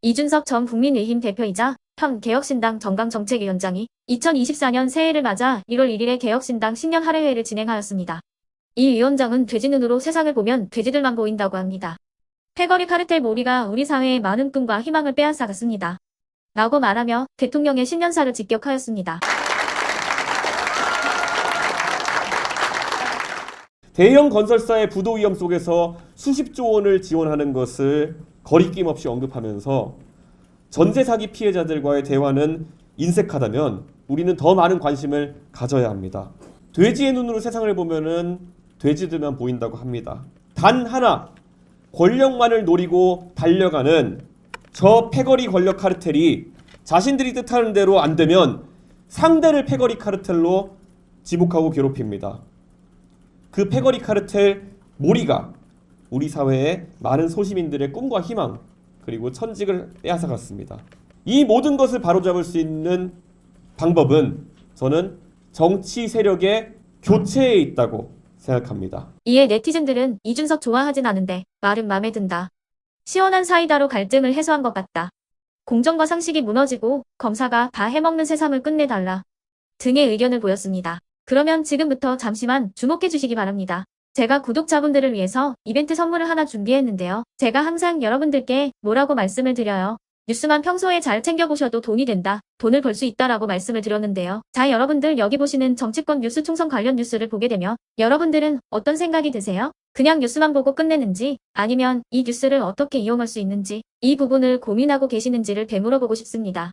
이준석 전 국민의힘 대표이자 현 개혁신당 정강정책위원장이 2024년 새해를 맞아 1월 1일에 개혁신당 신년 할애회를 진행하였습니다. 이 위원장은 돼지 눈으로 세상을 보면 돼지들만 보인다고 합니다. 패거리 카르텔 몰이가 우리 사회에 많은 꿈과 희망을 빼앗아갔습니다. 라고 말하며 대통령의 신년사를 직격하였습니다. 대형 건설사의 부도 위험 속에서 수십조 원을 지원하는 것을 거리낌 없이 언급하면서 전세 사기 피해자들과의 대화는 인색하다면 우리는 더 많은 관심을 가져야 합니다. 돼지의 눈으로 세상을 보면은 돼지들만 보인다고 합니다. 단 하나 권력만을 노리고 달려가는 저 패거리 권력 카르텔이 자신들이 뜻하는 대로 안 되면 상대를 패거리 카르텔로 지목하고 괴롭힙니다. 그 패거리 카르텔 모리가 우리 사회의 많은 소시민들의 꿈과 희망 그리고 천직을 빼앗아갔습니다. 이 모든 것을 바로잡을 수 있는 방법은 저는 정치 세력의 교체에 있다고 생각합니다. 이에 네티즌들은 이준석 좋아하진 않은데 말은 맘에 든다. 시원한 사이다로 갈등을 해소한 것 같다. 공정과 상식이 무너지고 검사가 다 해먹는 세상을 끝내달라. 등의 의견을 보였습니다. 그러면 지금부터 잠시만 주목해 주시기 바랍니다. 제가 구독자분들을 위해서 이벤트 선물을 하나 준비했는데요. 제가 항상 여러분들께 뭐라고 말씀을 드려요. 뉴스만 평소에 잘 챙겨보셔도 돈이 된다. 돈을 벌 수 있다라고 말씀을 드렸는데요. 자, 여러분들 여기 보시는 정치권 뉴스 총선 관련 뉴스를 보게 되면 여러분들은 어떤 생각이 드세요? 그냥 뉴스만 보고 끝내는지 아니면 이 뉴스를 어떻게 이용할 수 있는지 이 부분을 고민하고 계시는지를 되물어보고 싶습니다.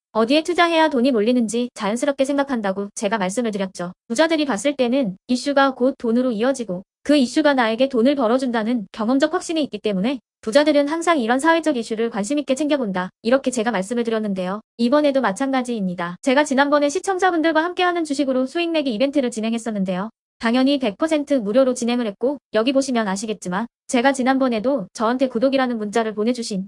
어디에 투자해야 돈이 몰리는지 자연스럽게 생각한다고 제가 말씀을 드렸죠. 부자들이 봤을 때는 이슈가 곧 돈으로 이어지고 그 이슈가 나에게 돈을 벌어준다는 경험적 확신이 있기 때문에 부자들은 항상 이런 사회적 이슈를 관심있게 챙겨본다. 이렇게 제가 말씀을 드렸는데요. 이번에도 마찬가지입니다. 제가 지난번에 시청자분들과 함께하는 주식으로 수익 내기 이벤트를 진행했었는데요. 당연히 100% 무료로 진행을 했고 여기 보시면 아시겠지만 제가 지난번에도 저한테 구독이라는 문자를 보내주신